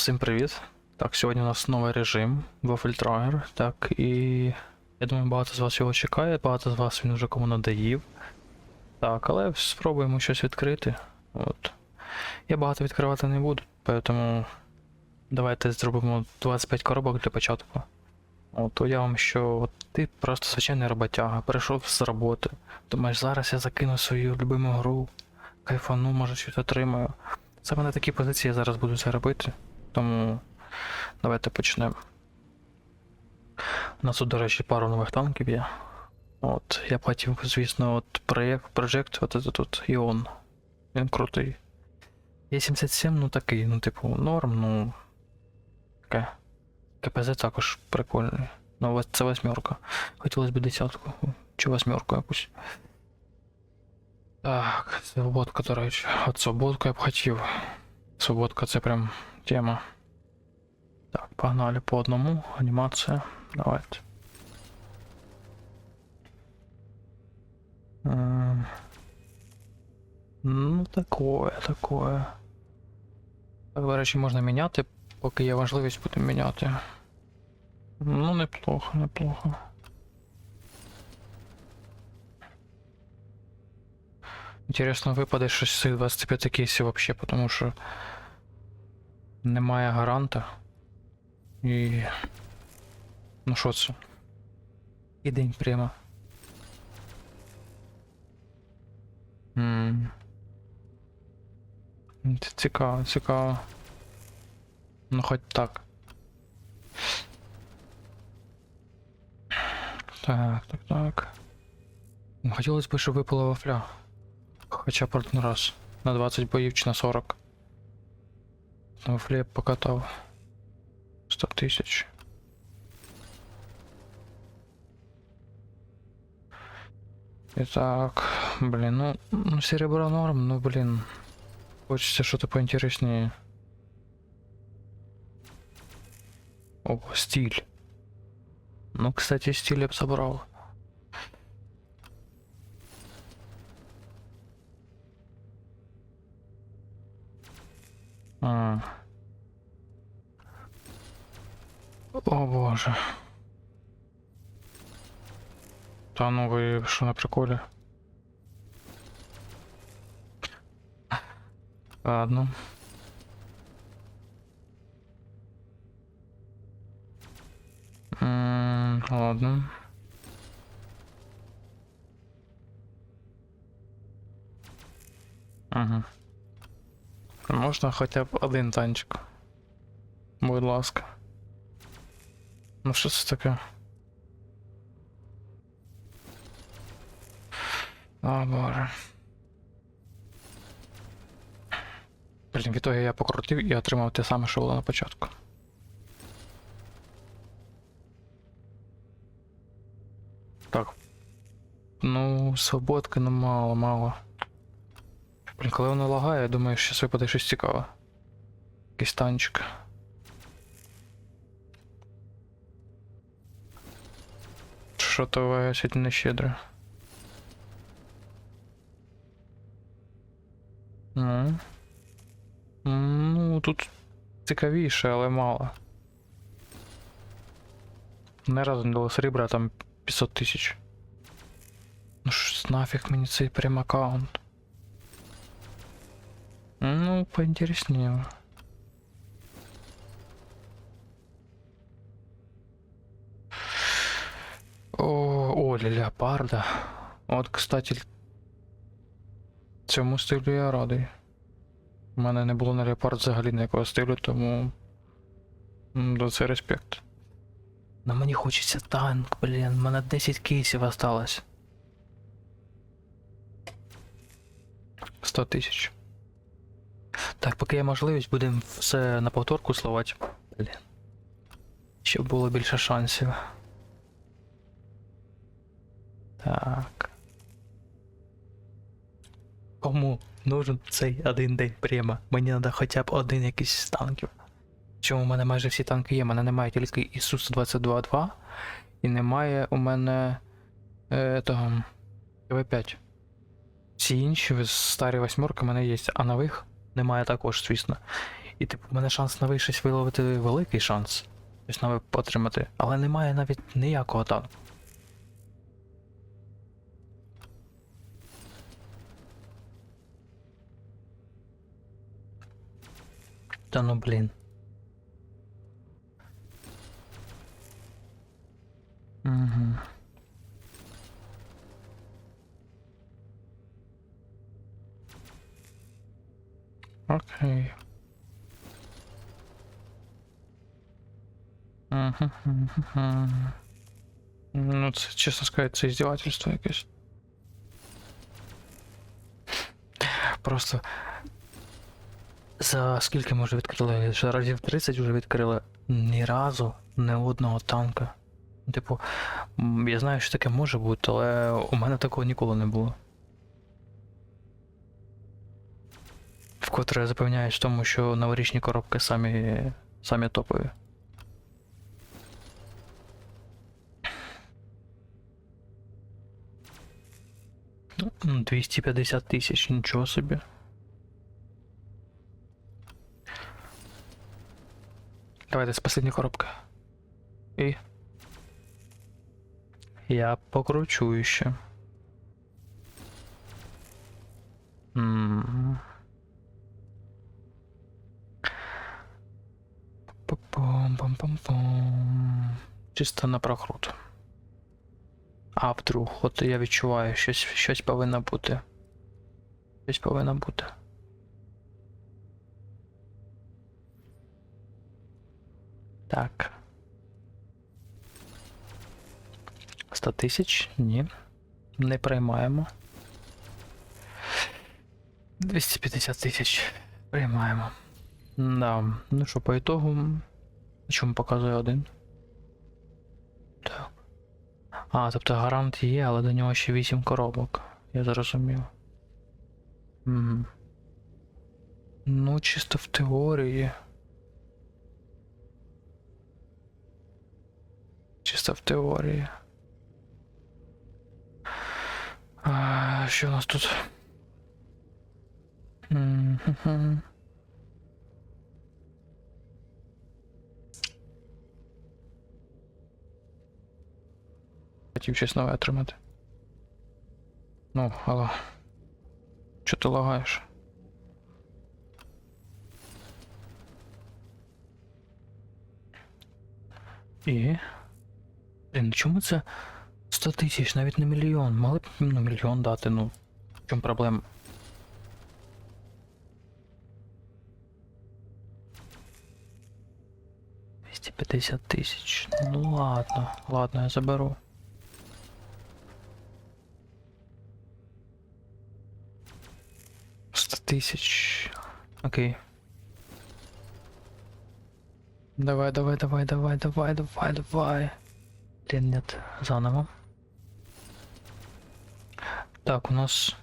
всім привіт. Так, сьогодні у нас новий режим Waffle Так, і я думаю, багато з вас його чекає, багато з вас він вже кому надоїв. Так, але спробуємо щось відкрити. От. Я багато відкривати не буду, тому давайте зробимо 25 коробок для початку. От уявимо, що от ти просто звичайний роботяга, прийшов з роботи. Думаєш, зараз я закину свою любиму гру, кайфану, може щось отримаю. Саме на такій позиції я зараз буду це робити. Тому давайте почнемо. У нас тут, до речі, пару нових танків є. От, я платив, звісно, от проєкт, проєкт, от этот тут Іон. Він крутий. Є 77, ну такий, ну, типу, норм, ну. Таке. КПЗ також прикольний. Ну, це восьмерка. Хотілося б десятку. Чи восьмерку якусь. Так, свободка, до речі. От свободку я б хотів. Свободка це прям тема. Так, погнали по одному. Анімація. Давайте. М, Ну, такое, такое. Так, до речі, можна міняти, поки є можливість будемо міняти. Ну, неплохо, неплохо. Інтересно, випаде щось з цих 25 кейсів вообще, потому що немає гаранта. І. Ну що це? І день прямо. М. Ц- Цікаво, цікаво. Ну хоч так. Так, так, так. Ну, Хотілося б, щоб випала вафля. Хоча б один раз. На 20 боїв чи на 40. На вафлі я б покатав. 100 тисяч. І так, блін, ну, ну серебро норм, ну блін. Хочеться що-то поінтересніше. О, стиль. Ну, кстати, стиль я б забрав. А. О боже. Та ну ви що на приколі? Ладно. М, Ладно. Ага. Можна хоча б один танчик. Будь ласка. Ну що це таке? Боже. Блін, в ітогі я покрутив і отримав те саме, що було на початку. Так. Ну, свободки, ну мало, мало. Блін, коли воно лагає, я думаю, що щось випаде щось цікаве. Якийсь танчик. Що то сьогодні не щедре. Ну. Ну, тут цікавіше, але мало. Не разу не дало срібра, а там 500 тисяч. Ну ж нафіг мені цей прям аккаунт. Ну, поінтересніше. О, о, для леопарда. От, кстати, цьому стилю я радий. У мене не було на леопард взагалі ніякого стилю, тому. За це респект. На мені хочеться танк, блін, в мене 10 кейсів осталось. 100 тисяч. Так, поки є можливість, будемо все на повторку словати. Блін. Щоб було більше шансів. Так. Кому нужен цей один день прямо? Мені треба хоча б один якийсь з танків. Чому у мене майже всі танки є? У мене немає тільки Ісус 22.2 і немає у мене е, того ТВ5. Всі інші старі восьмерки в мене є, а нових немає також, звісно. І типу, в мене шанс на щось виловити великий шанс. Щось нове отримати. Але немає навіть ніякого танку. Та ну блін. Мгм. Ну, це, чесно сказати, це іздівательство якесь. Просто. За скільки ми вже відкрили? Вже разів 30 вже відкрили. Ні разу не одного танка. Типу, я знаю, що таке може бути, але у мене такого ніколи не було. Вкотре запевняють в тому, що новорічні коробки самі, самі топові. 250 тисяч, нічого собі. Давайте з последньої коробки. І. Я покручу ще. М. Пам-пам-пам-пам. Чисто на прокрут. А вдруг, от я відчуваю, щось, щось повинно бути. Щось повинно бути. Так. 100 тисяч? Ні. Не приймаємо. 250 тисяч. Приймаємо. Да. Ну що, по ітогу. Чому показує один? А, тобто гарант є, але до нього ще 8 коробок. Я зрозумів. Угу. Ну, чисто в теорії. Чисто в теорії. А, що у нас тут? М-хм-хм. Хотів щось нове отримати. Ну, алло. Чо ти лагаєш? І. Блін, чому це 100 тисяч, навіть не мільйон? Могли б ну, мільйон дати, ну. В чому проблема? Двісті п'ятдесят тисяч. Ну ладно, ладно, я заберу. Тысяч. Окей. Давай, давай, давай, давай, давай, давай, давай. Блин, нет, заново. Так, у нас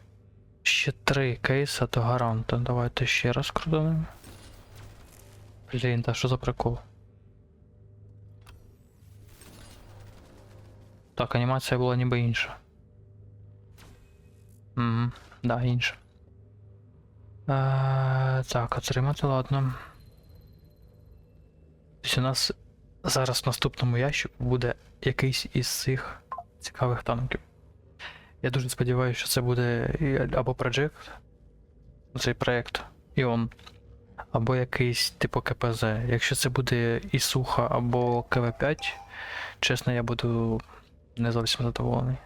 ще три кейса до гаранта. Давайте ще раз крутанемо. Блін, та що за прикол? Так, анімація була ніби інша. Угу, да, інша. Е, так, отримати, ладно. Тобто у нас зараз в наступному ящику буде якийсь із цих цікавих танків. Я дуже сподіваюся, що це буде або Project, цей проект, Іон, або якийсь типу КПЗ. Якщо це буде Ісуха або КВ5, чесно, я буду не зовсім задоволений.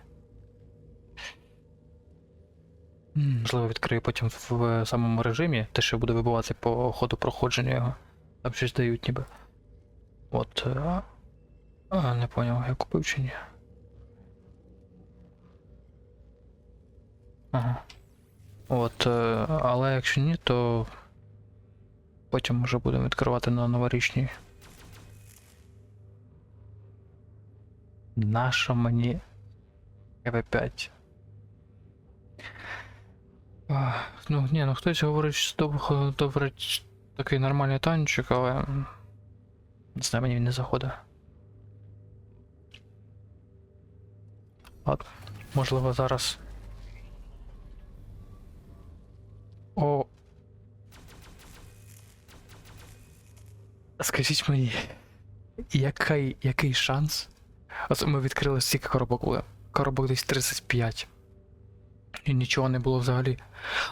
Можливо, відкрию потім в, самому режимі, те, що буде вибивати по ходу проходження його. Там щось дають ніби. От. е, А, а не поняв, я купив чи ні. Ага. От, е, але якщо ні, то потім вже будемо відкривати на новорічній. Наша мені КВ5. А, Ну, ні, ну хтось говорить, що довго добре такий нормальний танчик, але. Не знаю, мені він не заходить. Ладно, можливо, зараз. О. Скажіть мені, який, який шанс? Ось ми відкрили стільки коробок. Коробок десь 35. І нічого не було взагалі.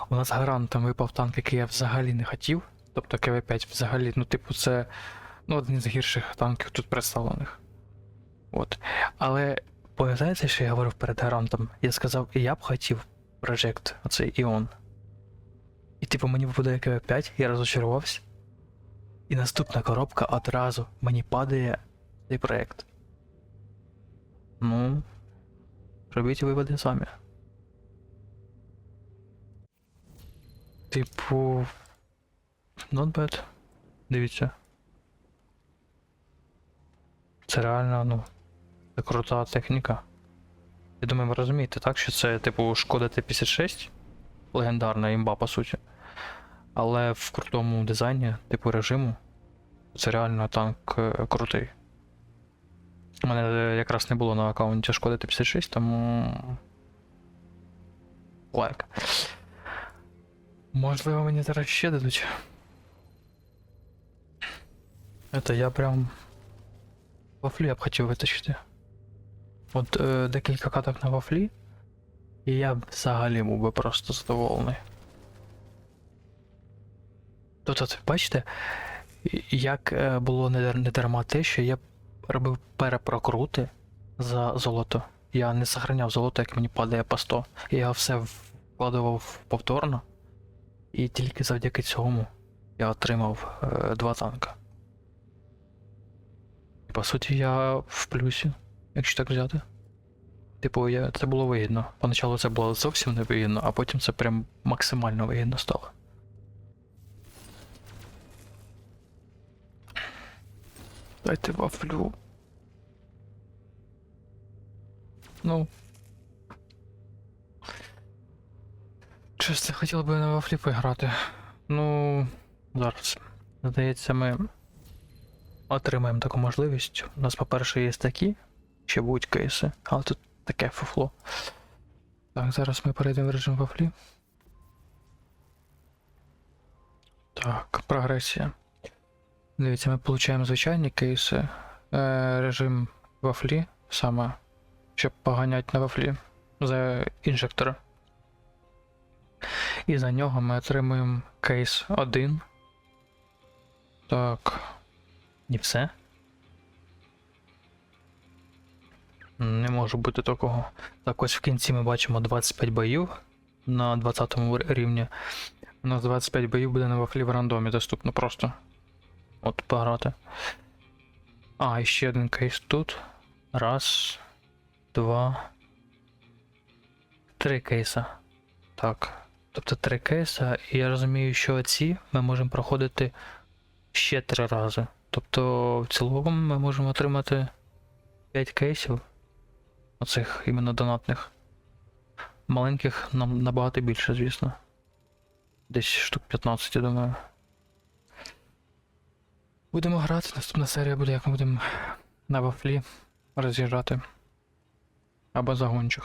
У нас гарантом випав танк, який я взагалі не хотів. Тобто КВ-5 взагалі, ну, типу, це ну, один з гірших танків тут представлених. От. Але пам'ятаєте, що я говорив перед гарантом? Я сказав, я б хотів Project, оцей Іон. І типу мені випадає КВ-5, я розочарувався. І наступна коробка одразу мені падає цей проект. Ну, робіть виводи самі. Типу. Not bad. Дивіться. Це реально, ну. Це крута техніка. Я думаю, ви розумієте, так? Що це, типу, шкода Т-56. Легендарна імба, по суті. Але в крутому дизайні, типу режиму, це реально танк е, крутий. У мене е, якраз не було на аккаунті шкоди Т-56, тому. Лайк. Можливо, мені зараз ще дадуть. Это я прям. Вафлі я б хотів витащити. От е, декілька каток на вафлі. І я б взагалі був би просто задоволений. Тут от, бачите, як е, було не, дарма те, що я робив перепрокрути за золото. Я не сохраняв золото, як мені падає по 100. Я все вкладував повторно. І тільки завдяки цьому я отримав е, два танка. І по суті, я в плюсі, якщо так взяти. Типу, я, це було вигідно. Поначалу це було зовсім не вигідно, а потім це прям максимально вигідно стало. Дайте вафлю. Ну. Чесно, хотів би на вафлі поіграти. Ну, зараз. Здається, ми отримаємо таку можливість. У нас, по-перше, є такі, ще будуть кейси, але тут таке фуфло. Так, зараз ми перейдемо в режим вафлі. Так, прогресія. Дивіться, ми получаємо звичайні кейси. Е, режим вафлі, саме, щоб поганять на вафлі за інжектора. І за нього ми отримуємо кейс 1. Так. І все. Не може бути такого. Так, ось в кінці ми бачимо 25 боїв на 20 рівні. У нас 25 боїв буде на вафлі в рандомі доступно просто. От пограти. А, і ще один кейс тут. Раз, два. Три кейса. Так. Тобто три кейса, і я розумію, що ці ми можемо проходити ще три рази. Тобто, в цілому ми можемо отримати 5 кейсів. Оцих іменно донатних. Маленьких нам набагато більше, звісно. Десь штук 15, я думаю. Будемо грати, наступна серія буде, як ми будемо на вафлі роз'їжджати. Або загончих.